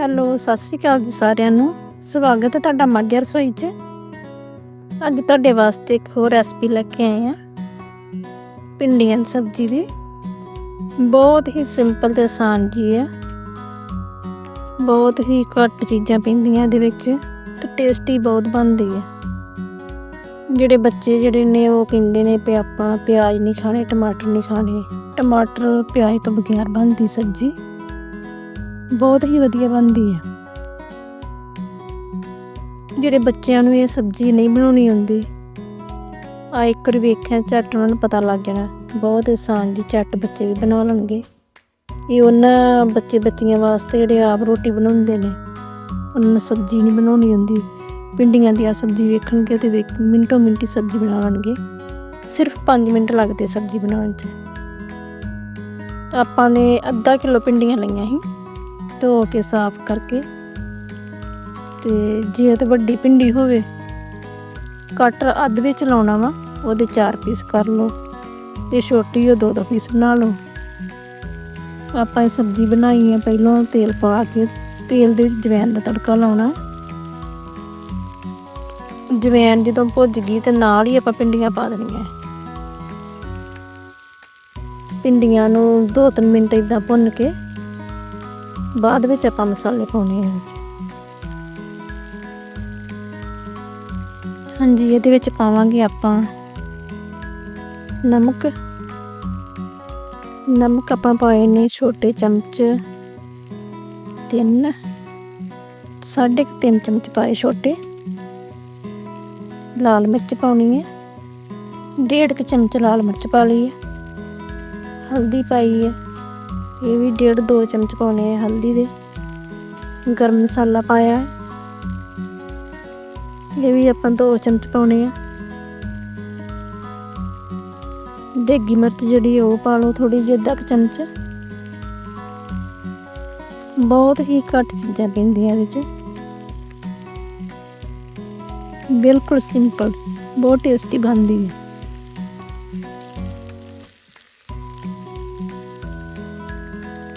Hello, ਸਤਿ ਸ਼੍ਰੀ ਅਕਾਲ ਜੀ ਸਾਰਿਆਂ ਨੂੰ। ਸਵਾਗਤ ਹੈ ਤੁਹਾਡਾ ਮਾਝਾ ਰਸੋਈ 'ਚ। ਅੱਜ ਤੁਹਾਡੇ ਵਾਸਤੇ ਇੱਕ ਹੋਰ ਰੈਸਪੀ ਲੈ ਕੇ ਆਏ ਆ ਭਿੰਡੀਆਂ ਸਬਜ਼ੀ ਦੀ। ਬਹੁਤ ਹੀ ਸਿੰਪਲ ਤੇ ਆਸਾਨ ਜੀ ਹੈ। ਬਹੁਤ ਹੀ ਘੱਟ ਚੀਜ਼ਾਂ ਪੈਂਦੀਆਂ ਇਹਦੇ ਵਿੱਚ ਤੇ ਟੇਸਟੀ ਬਹੁਤ ਬਣਦੀ ਹੈ। ਜਿਹੜੇ ਬੱਚੇ ਜਿਹੜੇ ਨੇ ਉਹ ਕਹਿੰਦੇ ਨੇ ਵੀ ਆਪਾਂ ਪਿਆਜ਼ ਨਹੀਂ ਖਾਣੇ, ਟਮਾਟਰ ਨਹੀਂ ਖਾਣੇ। ਟਮਾਟਰ ਪਿਆਜ਼ ਤੋਂ ਬਗੈਰ ਬਣਦੀ ਸਬਜ਼ੀ। ਬਹੁਤ ਹੀ ਵਧੀਆ ਬਣਦੀ ਹੈ। ਜਿਹੜੇ ਬੱਚਿਆਂ ਨੂੰ ਇਹ ਸਬਜ਼ੀ ਨਹੀਂ ਬਣਾਉਣੀ ਆਉਂਦੀ ਆ ਇੱਕ ਵਾਰ ਵੇਖਿਆ, ਝੱਟ ਉਹਨਾਂ ਨੂੰ ਪਤਾ ਲੱਗ ਜਾਣਾ, ਬਹੁਤ ਆਸਾਨ ਜੀ, ਝੱਟ ਬੱਚੇ ਵੀ ਬਣਾ ਲੈਣਗੇ। ਇਹ ਉਹਨਾਂ ਬੱਚੇ ਬੱਚੀਆਂ ਵਾਸਤੇ ਜਿਹੜੇ ਆਪ ਰੋਟੀ ਬਣਾਉਂਦੇ ਨੇ, ਉਹਨਾਂ ਨੂੰ ਸਬਜ਼ੀ ਨਹੀਂ ਬਣਾਉਣੀ ਆਉਂਦੀ। ਪਿੰਡੀਆਂ ਦੀ ਆ ਸਬਜ਼ੀ ਵੇਖਣਗੇ ਤੇ ਵੇਖ, ਮਿੰਟੋ ਮਿੰਟੀ ਸਬਜ਼ੀ ਬਣਾ ਲੈਣਗੇ। ਸਿਰਫ 5 ਮਿੰਟ ਲੱਗਦੇ ਸਬਜ਼ੀ ਬਣਾਉਣ 'ਚ। ਆਪਾਂ ਨੇ ਅੱਧਾ ਕਿਲੋ ਪਿੰਡੀਆਂ ਲਈਆਂ ਸੀ। ਧੋ ਕੇ ਸਾਫ਼ ਕਰਕੇ ਤੇ ਜੇ ਤੇ ਵੱਡੀ ਭਿੰਡੀ ਹੋਵੇ ਕੱਟ ਅੱਧ ਵਿੱਚ ਲਾਉਣਾ ਵਾ, ਉਹਦੇ 4 ਪੀਸ ਕਰ ਲਓ ਤੇ ਛੋਟੀ ਉਹ ਦੋ ਦੋ ਪੀਸ ਬਣਾ ਲਓ। ਆਪਾਂ ਇਹ ਸਬਜ਼ੀ ਬਣਾਈ ਹੈ ਪਹਿਲਾਂ ਤੇਲ ਪਾ ਕੇ ਤੇਲ ਦੇ ਵਿੱਚ ਜਵੈਨ ਦਾ ਤੜਕਾ ਲਾਉਣਾ। ਜਵੈਨ ਜਦੋਂ ਭੁੱਜ ਗਈ ਤੇ ਨਾਲ ਹੀ ਆਪਾਂ ਪਿੰਡੀਆਂ ਪਾ ਦੇਣੀਆਂ। ਪਿੰਡੀਆਂ ਨੂੰ 2-3 ਮਿੰਟ ਇਦਾਂ ਭੁੰਨ ਕੇ ਬਾਅਦ ਵਿੱਚ ਆਪਾਂ ਮਸਾਲੇ ਪਾਉਣੇ ਆ। ਹਾਂਜੀ, ਇਹਦੇ ਵਿੱਚ ਪਾਵਾਂਗੇ ਆਪਾਂ ਨਮਕ। ਨਮਕ ਆਪਾਂ ਪਾਏ ਨੇ ਛੋਟੇ ਚਮਚ। ਤਿੰਨ, ਸਾਢੇ ਕੁ ਤਿੰਨ ਚਮਚ ਪਾਏ ਛੋਟੇ। ਲਾਲ ਮਿਰਚ ਪਾਉਣੀ ਹੈ। ਡੇਢ ਕੁ ਚਮਚ ਲਾਲ ਮਿਰਚ ਪਾ ਲਈ ਹੈ। ਹਲਦੀ ਪਾਈ ਹੈ। ਇਹ ਵੀ ਡੇਢ ਦੋ ਚਮਚ ਪਾਉਣੇ ਆ, ਹਲਦੀ ਦੇ। ਗਰਮ ਮਸਾਲਾ ਪਾਇਆ ਹੈ। ਇਹ ਵੀ ਆਪਾਂ ਦੋ ਚਮਚ ਪਾਉਣੇ ਆ। ਦੇਗੀ ਮਿਰਚ ਜਿਹੜੀ ਉਹ ਪਾ ਲਓ ਥੋੜੀ ਜਿਹੀ, ਅੱਧਾ ਕੁ ਚਮਚ। ਬਹੁਤ ਹੀ ਘੱਟ ਚੀਜ਼ਾਂ ਪੈਂਦੀਆਂ ਇਹਦੇ 'ਚ। ਬਿਲਕੁਲ ਸਿੰਪਲ, ਬਹੁਤ ਟੇਸਟੀ ਬਣਦੀ ਹੈ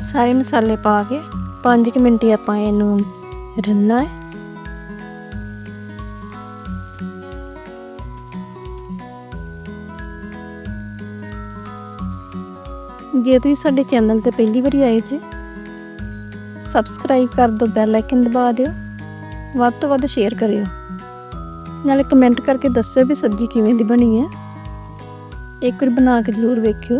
ਸਾਰੇ ਮਸਾਲੇ ਪਾ ਕੇ 5 ਮਿੰਟ ਹੀ ਆਪਾਂ ਇਹਨੂੰ ਰਿੰਨਣਾ ਹੈ। ਜੇ ਤੁਸੀਂ ਸਾਡੇ ਚੈਨਲ ਤੇ ਪਹਿਲੀ ਵਾਰੀ ਆਏ ਜੀ ਸਬਸਕ੍ਰਾਈਬ ਕਰ ਦਿਓ ਬੈਲ ਆਈਕਨ ਦਬਾ ਦਿਓ, ਵੱਧ ਤੋਂ ਵੱਧ ਸ਼ੇਅਰ ਕਰਿਓ। ਨਾਲੇ ਕਮੈਂਟ ਕਰਕੇ ਦੱਸਿਓ ਵੀ ਸਬਜ਼ੀ ਕਿਵੇਂ ਦੀ ਬਣੀ ਹੈ। ਇੱਕ ਵਾਰ ਬਣਾ ਕੇ ਜ਼ਰੂਰ ਵੇਖਿਓ।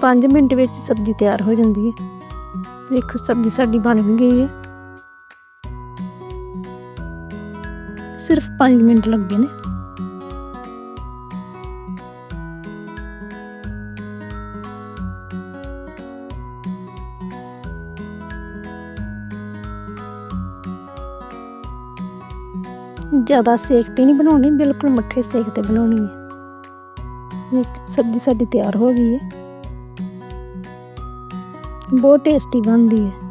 ਪੰਜ ਮਿੰਟ ਵਿੱਚ ਸਬਜ਼ੀ ਤਿਆਰ ਹੋ ਜਾਂਦੀ ਹੈ। ਵੇਖੋ, ਸਬਜ਼ੀ ਸਾਡੀ ਬਣ ਵੀ ਗਈ ਹੈ। ਸਿਰਫ 5 ਮਿੰਟ ਲੱਗੇ ਨੇ। ਜ਼ਿਆਦਾ ਸੇਕ ਤੇ ਨਹੀਂ ਬਣਾਉਣੀ, ਬਿਲਕੁਲ ਮੱਠੇ ਸੇਕ ਤੇ ਬਣਾਉਣੀ ਹੈ। ਸਬਜ਼ੀ ਸਾਡੀ ਤਿਆਰ ਹੋ ਗਈ ਹੈ। ਬਹੁਤ ਟੇਸਟੀ ਬਣਦੀ ਹੈ।